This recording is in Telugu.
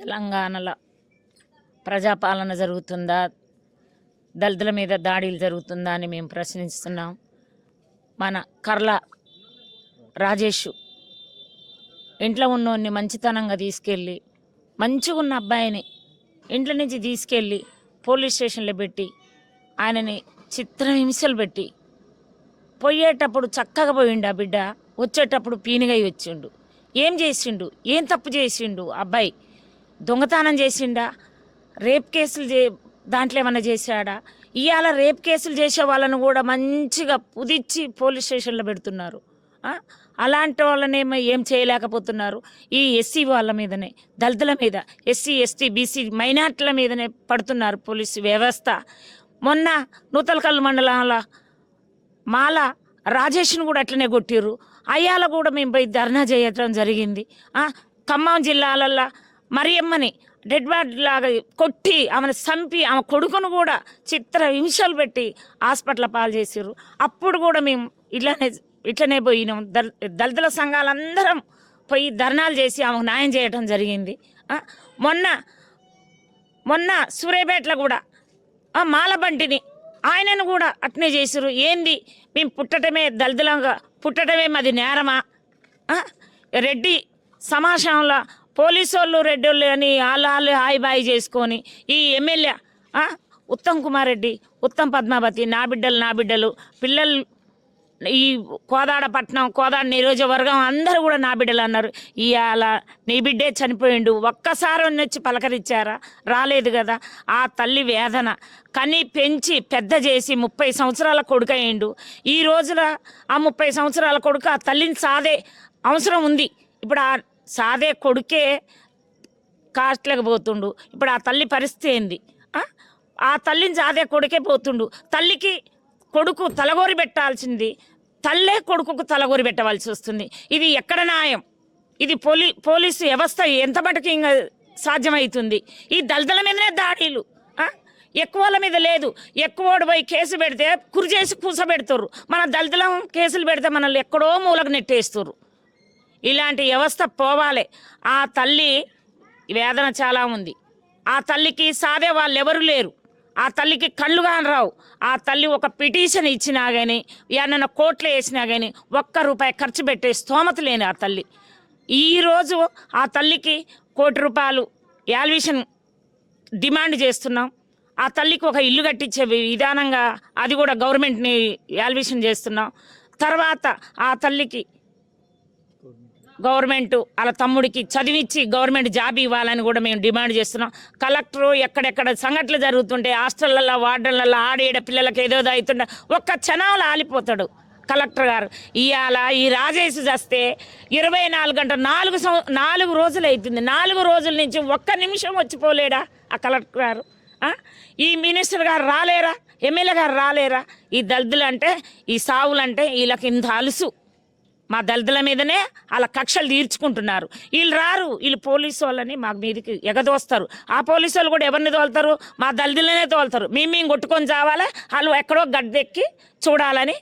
తెలంగాణలో ప్రజాపాలన జరుగుతుందా? దళితుల మీద దాడులు జరుగుతుందా అని మేము ప్రశ్నిస్తున్నాం. మన కర్ల రాజేష్ ఇంట్లో ఉన్నోడిని మంచితనంగా తీసుకెళ్ళి మంచిగా ఉన్న అబ్బాయిని ఇంట్లో నుంచి తీసుకెళ్ళి పోలీస్ స్టేషన్లో పెట్టి ఆయనని చిత్రహింసలు పెట్టి పోయేటప్పుడు చక్కగా పోయిండు ఆ బిడ్డ వచ్చేటప్పుడు పీనుగై వచ్చిండు. ఏం చేసిండు? ఏం తప్పు చేసిండు అబ్బాయి? దొంగతనం చేసిండా? రేప్ కేసులు చే దాంట్లో ఏమైనా చేశాడా? ఇవాళ రేప్ కేసులు చేసే వాళ్ళను కూడా మంచిగా పుదిచ్చి పోలీస్ స్టేషన్లో పెడుతున్నారు. అలాంటి వాళ్ళనేమో ఏం చేయలేకపోతున్నారు. ఈ ఎస్సీ వాళ్ళ మీదనే దళితుల మీద ఎస్సీ ఎస్టీ బీసీ మైనార్టీల మీదనే పడుతున్నారు పోలీసు వ్యవస్థ. మొన్న నూతలకల్లు మండలంలో మాల రాజేష్ను కూడా అట్లనే కొట్టిర్రు. అయ్యాల కూడా మేము పోయి ధర్నా చేయటం జరిగింది. ఖమ్మం జిల్లాలల్లో మరియమ్మని డెడ్ బాడీ లాగా కొట్టి ఆమెను చంపి ఆమె కొడుకును కూడా చిత్ర హింసలు పెట్టి హాస్పిటల్ పాలు చేసారు అప్పుడు కూడా మేము ఇట్లనే ఇట్లనే పోయినాం. దళ దళితుల సంఘాలందరం పోయి ధర్నాలు చేసి ఆమెకు న్యాయం చేయటం జరిగింది. మొన్న మొన్న సూర్యపేటలో కూడా ఆ మాలబంటిని ఆయనను కూడా అట్నే చేసిరు ఏంది? మేము పుట్టటమే దళితులంగా పుట్టటమే మాది నేరమా? రెడ్డి సమాజంలో పోలీసు వాళ్ళు రెడ్డి వాళ్ళు అని వాళ్ళు వాళ్ళు హాయి బాయి చేసుకొని ఈ ఎమ్మెల్యే ఉత్తమ్ కుమార్ రెడ్డి ఉత్తమ్ పద్మావతి నా బిడ్డలు నా బిడ్డలు పిల్లలు ఈ కోదాడ పట్నం కోదాడ నియోజకవర్గం అందరూ కూడా నా బిడ్డలు అన్నారు. ఇవాళ నీ బిడ్డే చనిపోయిండు ఒక్కసారి వచ్చి పలకరించారా? రాలేదు కదా. ఆ తల్లి వేదన. కని పెంచి పెద్ద చేసి ముప్పై సంవత్సరాల కొడుకు అయ్యిండు. ఈ రోజున ఆ ముప్పై సంవత్సరాల కొడుకు ఆ తల్లిని సాదే అవసరం ఉంది. ఇప్పుడు ఆ సాదే కొడుకే కాస్ట్లకు పోతుండు. ఇప్పుడు ఆ తల్లి పరిస్థితి ఏంది? ఆ? తల్లిని సాదే కొడుకే పోతుండు. తల్లికి కొడుకు తలగోరి పెట్టాల్సింది. తల్లే కొడుకుకు తలగోరి పెట్టవలసి వస్తుంది. ఇది ఎక్కడ న్యాయం? ఇది పోలీ పోలీసు వ్యవస్థ ఎంత మటుకు ఇంకా సాధ్యమవుతుంది ఈ దళితుల మీదనే దాడులు. ఎక్కువల మీద లేదు. ఎక్కువోడు పోయి కేసు పెడితే కురి చేసి కూసబెడుతుర్రు మన దళితులం కేసులు పెడితే మనల్ని ఎక్కడో మూలకు నెట్టేస్తారు. ఇలాంటి వ్యవస్థ పోవాలి. ఆ తల్లి వేదన చాలా ఉంది. ఆ తల్లికి సాదే వాళ్ళు ఎవరు లేరు. ఆ తల్లికి కళ్ళు కాని రావు. ఆ తల్లి ఒక పిటిషన్ ఇచ్చినా కానీ ఏమన్నా కోట్లు వేసినా కానీ ఒక్క రూపాయి ఖర్చు పెట్టే స్తోమత లేని ఆ తల్లి. ఈరోజు ఆ తల్లికి కోటి రూపాయలు యాల్విషన్ డిమాండ్ చేస్తున్నాం. ఆ తల్లికి ఒక ఇల్లు కట్టించే విధానంగా అది కూడా గవర్నమెంట్ని యాల్విషన్ చేస్తున్నాం. తర్వాత ఆ తల్లికి గవర్నమెంట్ వాళ్ళ తమ్ముడికి చదివించి గవర్నమెంట్ జాబ్ ఇవ్వాలని కూడా మేము డిమాండ్ చేస్తున్నాం. కలెక్టరు ఎక్కడెక్కడ సంఘటనలు జరుగుతుంటే హాస్టళ్ళల్లో వార్డన్లలో ఆడేడ పిల్లలకి ఏదో అవుతుంటే ఒక్క క్షణాలు ఆలిపోతాడు కలెక్టర్ గారు. ఇవాళ ఈ రాజేష్ చేస్తే ఇరవై నాలుగు గంటలు నాలుగు సం నాలుగు రోజులు అవుతుంది నాలుగు రోజుల నుంచి ఒక్క నిమిషం వచ్చిపోలేడా ఆ కలెక్టర్ గారు? ఈ మినిస్టర్ గారు రాలేరా? ఎమ్మెల్యే గారు రాలేరా? ఈ దళితులు అంటే ఈ సావులు అంటే వీళ్ళకి ఇంత అలుసు. మా దళితుల మీదనే వాళ్ళ కక్షలు తీర్చుకుంటున్నారు. వీళ్ళు రారు. వీళ్ళు పోలీసు వాళ్ళని మా మీదకి ఎగదోస్తారు. ఆ పోలీసు వాళ్ళు కూడా ఎవరిని తోలుతారు? మా దళితులనే తోలుతారు. మేము మేము కొట్టుకొని చావాలి? వాళ్ళు ఎక్కడో గడ్డెక్కి చూడాలని